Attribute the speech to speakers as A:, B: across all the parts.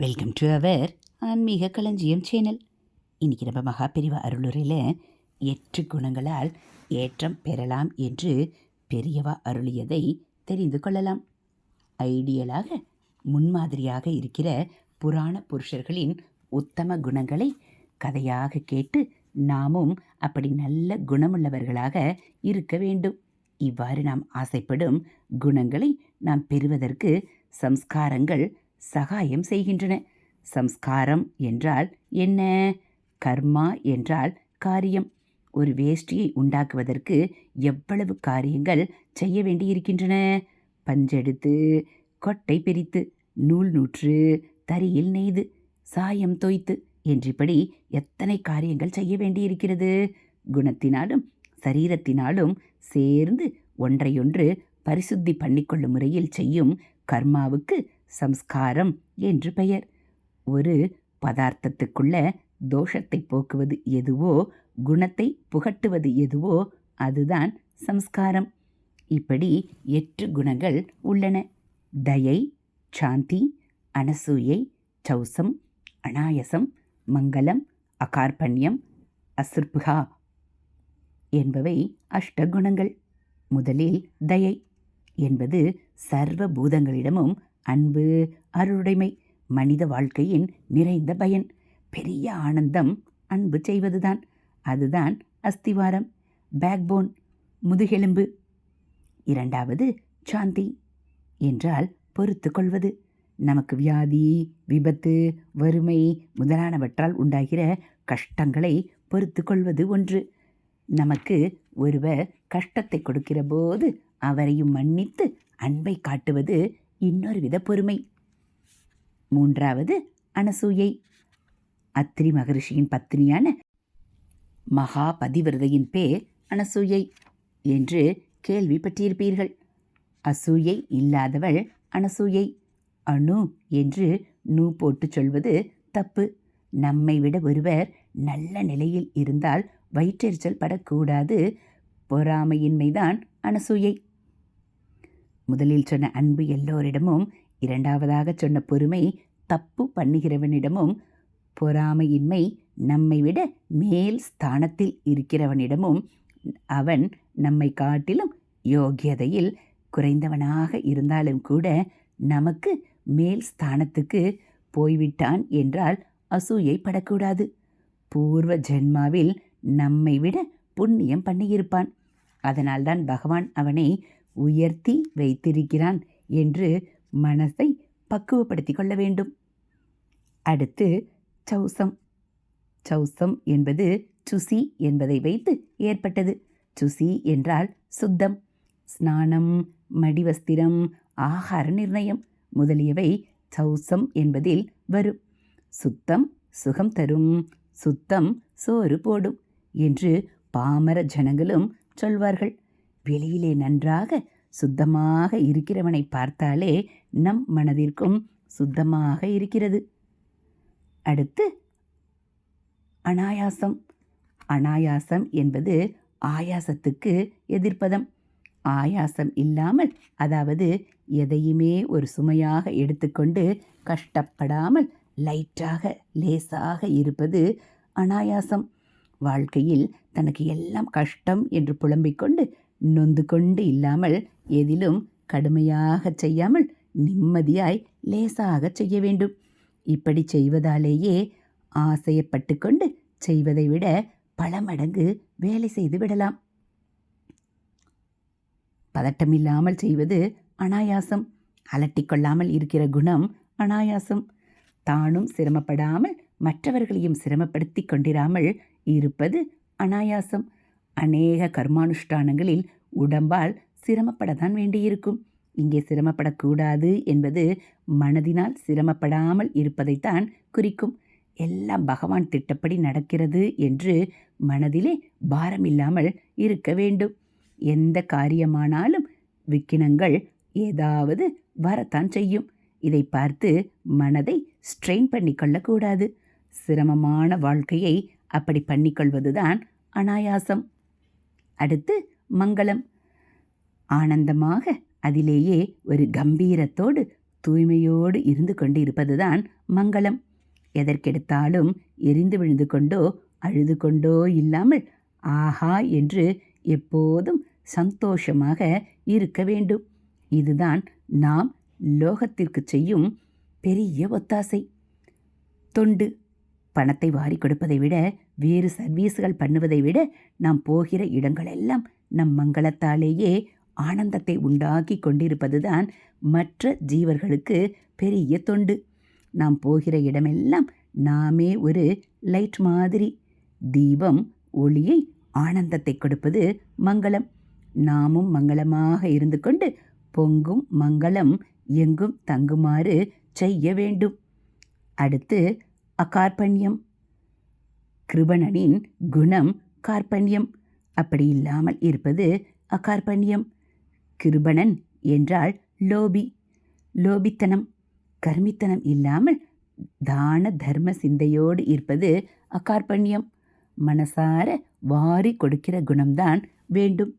A: Welcome to our ஆன்மீக களஞ்சியம் channel. இன்றைக்கி நம்ம மகாபிரிவ அருளுரையில் எட்டு குணங்களால் ஏற்றம் பெறலாம் என்று பெரியவா அருளியதை தெரிந்து கொள்ளலாம். ஐடியலாக முன்மாதிரியாக இருக்கிற புராண புருஷர்களின் உத்தம குணங்களை கதையாக கேட்டு நாமும் அப்படி நல்ல குணமுள்ளவர்களாக இருக்க வேண்டும். இவ்வாறு நாம் ஆசைப்படும் குணங்களை நாம் பெறுவதற்கு சம்ஸ்காரங்கள் சகாயம் செய்கின்றன. சம்ஸ்காரம் என்றால் என்ன? கர்மா என்றால் காரியம். ஒரு வேஷ்டியை உண்டாக்குவதற்கு எவ்வளவு காரியங்கள் செய்ய வேண்டியிருக்கின்றன? பஞ்செடுத்து கொட்டை பிரித்து நூல் நூற்று தறியில் நெய்து சாயம் தோய்த்து என்றிப்படி எத்தனை காரியங்கள் செய்ய வேண்டியிருக்கிறது? குணத்தினாலும் சரீரத்தினாலும் சேர்ந்து ஒன்றையொன்று பரிசுத்தி பண்ணிக்கொள்ளும் முறையில் செய்யும் கர்மாவுக்கு சம்ஸ்காரம் என்று பெயர். ஒரு பதார்த்தத்துக்குள்ள தோஷத்தை போக்குவது எதுவோ குணத்தை புகட்டுவது எதுவோ அதுதான் சம்ஸ்காரம். இப்படி எட்டு குணங்கள் உள்ளன. தயை சாந்தி அனசூயை சௌசம் அனாயசம் மங்களம் அகார்பண்யம் அசுர்புகா என்பவை அஷ்ட குணங்கள். முதலில் தயை என்பது சர்வ பூதங்களிடமும் அன்பு அருளுடைமை மனித வாழ்க்கையின் நிறைந்த பயன். பெரிய ஆனந்தம் அன்பு செய்வதுதான். அதுதான் அஸ்திவாரம். பேக்போன் முதுகெலும்பு. இரண்டாவது சாந்தி. என்றால் பொறுத்து கொள்வது. நமக்கு வியாதி விபத்து வறுமை முதலானவற்றால் உண்டாகிற கஷ்டங்களை பொறுத்து கொள்வது ஒன்று. நமக்கு ஒருவர் கஷ்டத்தை கொடுக்கிற போது அவரையும் மன்னித்து அன்பை காட்டுவது இன்னொரு வித பொறுமை. மூன்றாவது அனசூயை. அத்திரி மகரிஷியின் பத்னியான மகா பதிவிரதையின் பேர் அனசூயை என்று கேள்விப்பட்டிருப்பீர்கள். அசூயை இல்லாதவள் அனசூயை. அணு என்று நூ போட்டு சொல்வது தப்பு. நம்மை விட ஒருவர் நல்ல நிலையில் இருந்தால் வயிற்றெரிச்சல் படக்கூடாது. பொறாமையின்மைதான் அனசூயை. முதலில் சொன்ன அன்பு எல்லோரிடமும் இரண்டாவதாக சொன்ன பொறுமை தப்பு பண்ணுகிறவனிடமும் பொறாமையின்மை நம்மை விட மேல் ஸ்தானத்தில் இருக்கிறவனிடமும் அவன் நம்மை காட்டிலும் யோகியதையில் குறைந்தவனாக இருந்தாலும் கூட நமக்கு மேல் ஸ்தானத்துக்கு போய்விட்டான் என்றால் அசூயை படக்கூடாது பூர்வ ஜென்மாவில் நம்மை விட புண்ணியம் பண்ணியிருப்பான். அதனால்தான் பகவான் அவனை உயர்த்தி வைத்திருக்கிறான் என்று மனசை பக்குவப்படுத்தி கொள்ள வேண்டும். அடுத்து சௌசம். சௌசம் என்பது சுசி என்பதை வைத்து ஏற்பட்டது. சுசி என்றால் சுத்தம் ஸ்நானம் மடிவஸ்திரம் ஆகார நிர்ணயம் முதலியவை சௌசம் என்பதில் வரும். சுத்தம் சுகம் தரும் சுத்தம் சோறு போடும் என்று பாமர ஜனங்களும் சொல்வார்கள். வெளியிலே நன்றாக சுத்தமாக இருக்கிறவனை பார்த்தாலே நம் மனதிற்கும் சுத்தமாக இருக்கிறது. அடுத்து அனாயாசம். அனாயாசம் என்பது ஆயாசத்துக்கு எதிர்ப்பதம். ஆயாசம் இல்லாமல் அதாவது எதையுமே ஒரு சுமையாக எடுத்துக்கொண்டு கஷ்டப்படாமல் லைட்டாக லேசாக இருப்பது அனாயாசம். வாழ்க்கையில் தனக்கு எல்லாம் கஷ்டம் என்று புலம்பிக் கொண்டு நொந்து கொண்டு இல்லாமல் எதிலும் கடுமையாக செய்யாமல் நிம்மதியாய் லேசாக செய்ய வேண்டும். இப்படி செய்வதாலேயே ஆசையப்பட்டு கொண்டு செய்வதை விட பல மடங்கு வேலை செய்து விடலாம். பதட்டமில்லாமல் செய்வது அனாயாசம். அலட்டிக்கொள்ளாமல் இருக்கிற குணம் அனாயாசம். தானும் சிரமப்படாமல் மற்றவர்களையும் சிரமப்படுத்தி கொண்டிராமல் இருப்பது அனாயாசம். அநேக கர்மானுஷ்டானங்களில் உடம்பால் சிரமப்படத்தான் வேண்டியிருக்கும். இங்கே சிரமப்படக்கூடாது என்பது மனதினால் சிரமப்படாமல் இருப்பதைத்தான் குறிக்கும். எல்லாம் பகவான் திட்டப்படி நடக்கிறது என்று மனதிலே பாரமில்லாமல் இருக்க வேண்டும். எந்த காரியமானாலும் விக்கினங்கள் ஏதாவது வரத்தான் செய்யும். இதை பார்த்து மனதை ஸ்ட்ரெயின் பண்ணிக்கொள்ளக்கூடாது சிரமமான வாழ்க்கையை அப்படி பண்ணிக்கொள்வதுதான் அனாயாசம். அடுத்து மங்களம். ஆனந்தமாக அதிலேயே ஒரு கம்பீரத்தோடு தூய்மையோடு இருந்து கொண்டு இருப்பதுதான் மங்களம். எதற்கெடுத்தாலும் எரிந்து விழுந்து கொண்டோ அழுது கொண்டோ இல்லாமல் ஆஹா என்று எப்போதும் சந்தோஷமாக இருக்க வேண்டும். இதுதான் நாம் லோகத்திற்கு செய்யும் பெரிய ஒத்தாசை. தொண்டு. பணத்தை வாரி கொடுப்பதை விட வேறு சர்வீஸுகள் பண்ணுவதை விட நாம் போகிற இடங்களெல்லாம் நம் மங்களத்தாலேயே ஆனந்தத்தை உண்டாக்கி கொண்டிருப்பதுதான் மற்ற ஜீவர்களுக்கு பெரிய தொண்டு. நாம் போகிற இடமெல்லாம் நாமே ஒரு லைட் மாதிரி. தீபம் ஒளியை ஆனந்தத்தை கொடுப்பது மங்களம். நாமும் மங்களமாக இருந்து கொண்டு பொங்கும் மங்களம் எங்கும் தங்குமாறு செய்ய வேண்டும். அடுத்து அகார்பண்யம். கிருபணனின் குணம் கார்பண்யம். அப்படி இல்லாமல் இருப்பது அகார்பண்யம். கிருபணன் என்றால் லோபி. லோபித்தனம் கர்மித்தனம் இல்லாமல் தான தர்ம சிந்தையோடு இருப்பது அகார்பண்யம். மனசார வாரி கொடுக்கிற குணம்தான் வேண்டும்.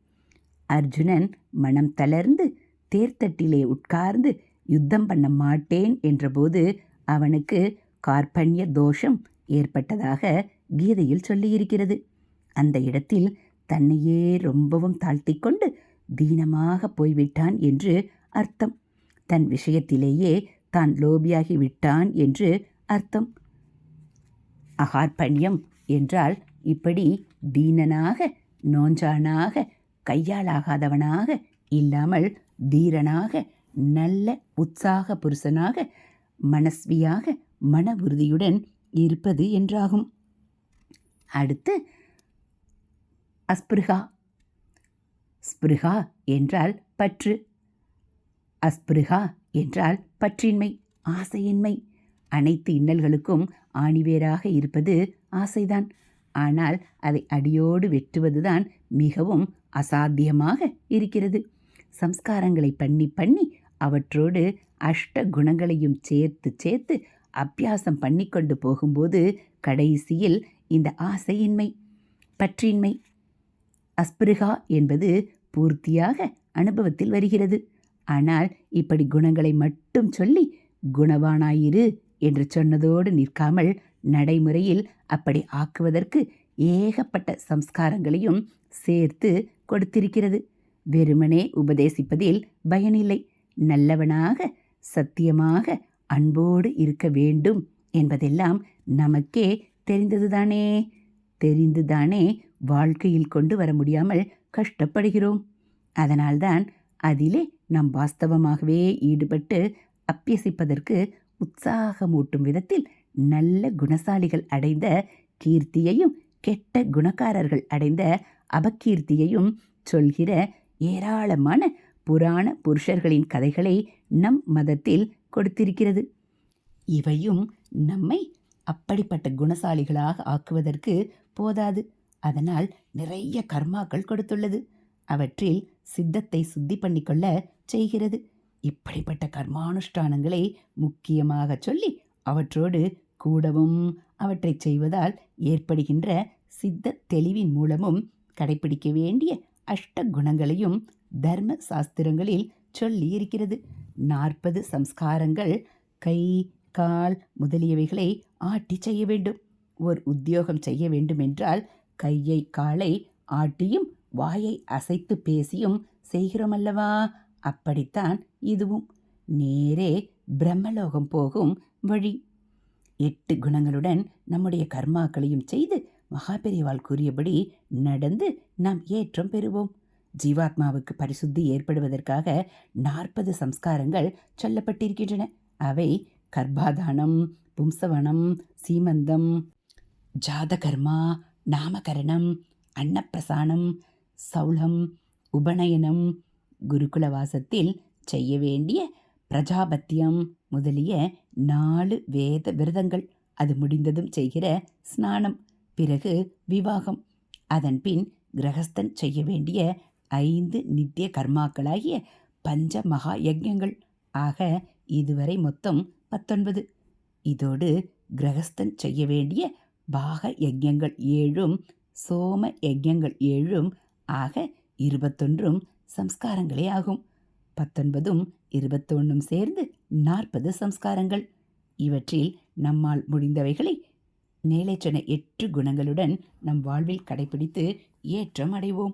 A: அர்ஜுனன் மனம் தளர்ந்து தேர்த்தட்டிலே உட்கார்ந்து யுத்தம் பண்ண மாட்டேன் என்றபோது அவனுக்கு கார்பண்ய தோஷம் ஏற்பட்டதாக கீதையில் சொல்லியிருக்கிறது. அந்த இடத்தில் தன்னையே ரொம்பவும் தாழ்த்திக்கொண்டு தீனமாக போய்விட்டான் என்று அர்த்தம். தன் விஷயத்திலேயே தான் லோபியாகி விட்டான் என்று அர்த்தம். அகார்பண்யம் என்றால் இப்படி தீனனாக நோஞ்சானாக கையாளாகாதவனாக இல்லாமல் தீரனாக நல்ல உற்சாக புருஷனாக மனஸ்வியாக மன உறுதியுடன் இருப்பது என்றாகும். அடுத்து அஸ்பிருகா. ஸ்பிருகா என்றால் பற்று. அஸ்பிருகா என்றால் பற்றின்மை ஆசையின்மை. அனைத்து இன்னல்களுக்கும் ஆணிவேராக இருப்பது ஆசைதான். ஆனால் அதை அடியோடு வெட்டுவதுதான் மிகவும் அசாத்தியமாக இருக்கிறது. சம்ஸ்காரங்களை பண்ணி பண்ணி அவற்றோடு அஷ்ட குணங்களையும் சேர்த்து சேர்த்து அபியாசம் பண்ணிக்கொண்டு போகும்போது கடைசியில் இந்த ஆசையின்மை பற்றின்மை அஸ்பிருகா என்பது பூர்த்தியாக அனுபவத்தில் வருகிறது. ஆனால் இப்படி குணங்களை மட்டும் சொல்லி குணவானாயிரு என்று சொன்னதோடு நிற்காமல் நடைமுறையில் அப்படி ஆக்குவதற்கு ஏகப்பட்ட சம்ஸ்காரங்களையும் சேர்த்து கொடுத்திருக்கிறது. வெறுமனே உபதேசிப்பதில் பயனில்லை. நல்லவனாக சத்தியமாக அன்போடு இருக்க வேண்டும் என்பதெல்லாம் நமக்கே தெரிந்ததுதானே? தெரிந்துதானே வாழ்க்கையில் கொண்டு வர முடியாமல் கஷ்டப்படுகிறோம். அதனால்தான் அதிலே நாம் வாஸ்தவமாகவே ஈடுபட்டு அப்பியசிப்பதற்கு உற்சாகமூட்டும் விதத்தில் நல்ல குணசாலிகள் அடைந்த கீர்த்தியையும் கெட்ட குணக்காரர்கள் அடைந்த அபகீர்த்தியையும் சொல்கிற ஏராளமான புராண புருஷர்களின் கதைகளை நம் மதத்தில் கொடுத்திருக்கிறது. இவையும் நம்மை அப்படிப்பட்ட குணசாலிகளாக ஆக்குவதற்கு போதாது. அதனால் நிறைய கர்மாக்கள் கொடுத்துள்ளது. அவற்றில் சித்தத்தை சுத்தி பண்ணிக்கொள்ள செய்கிறது. இப்படிப்பட்ட கர்மானுஷ்டானங்களை முக்கியமாக சொல்லி அவற்றோடு கூடவும் அவற்றை செய்வதால் ஏற்படுகின்ற சித்த தெளிவின் மூலமும் கடைபிடிக்க வேண்டிய அஷ்ட குணங்களையும் தர்ம சாஸ்திரங்களில் சொல்லி இருக்கிறது. நாற்பது சம்ஸ்காரங்கள் கை கால் முதலியவைகளை ஆட்டி செய்ய வேண்டும். ஒரு உத்தியோகம் செய்ய வேண்டுமென்றால் கையை காலை ஆட்டியும் வாயை அசைத்து பேசியும் செய்கிறோம் அல்லவா அப்படித்தான் இதுவும். நேரே பிரம்மலோகம் போகும் வழி. எட்டு குணங்களுடன் நம்முடைய கர்மாக்களையும் செய்து மகாபெரிவால் கூறியபடி நடந்து நாம் ஏற்றம் பெறுவோம். ஜீவாத்மாவுக்கு பரிசுத்தி ஏற்படுவதற்காக நாற்பது சம்ஸ்காரங்கள் சொல்லப்பட்டிருக்கின்றன. அவை கர்ப்பாதானம் பும்சவனம் சீமந்தம் ஜாதகர்மா நாமகரணம் அன்னப்பிரசானம் சௌளம் உபநயனம் குருகுலவாசத்தில் செய்ய வேண்டிய பிரஜாபத்தியம் முதலிய நாலு வேத விரதங்கள். அது முடிந்ததும் செய்கிற ஸ்நானம் பிறகு விவாகம். அதன்பின் கிரகஸ்தன் செய்ய வேண்டிய ஐந்து நித்திய கர்மாக்களாகிய பஞ்ச மகா யஜ்யங்கள் ஆக இதுவரை மொத்தம் பத்தொன்பது. இதோடு கிரகஸ்தன் செய்ய வேண்டிய பாக யஜ்யங்கள் ஏழும் சோம யஜ்யங்கள் ஏழும் ஆக இருபத்தொன்றும் சம்ஸ்காரங்களே ஆகும். பத்தொன்பதும் இருபத்தொன்னும் சேர்ந்து நாற்பது சம்ஸ்காரங்கள். இவற்றில் நம்மால் முடிந்தவைகளை மேலே சொன்ன எட்டு குணங்களுடன் நம் வாழ்வில் கடைபிடித்து ஏற்றம் அடைவோம்.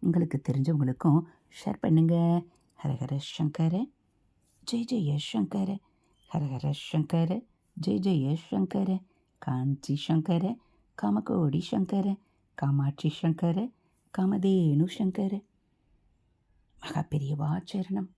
A: உங்களுக்கு தெரிஞ்சவங்களுக்கும் ஷேர் பண்ணுங்கள் ஹரஹர சங்கர ஜெய் ஜெய சங்கர. ஹரஹர சங்கர ஜெய் ஜெய சங்கர. காஞ்சி சங்கர காமகோடி சங்கர காமாட்சி சங்கர காமதேனு சங்கர. மகா பெரியவா சரணம்.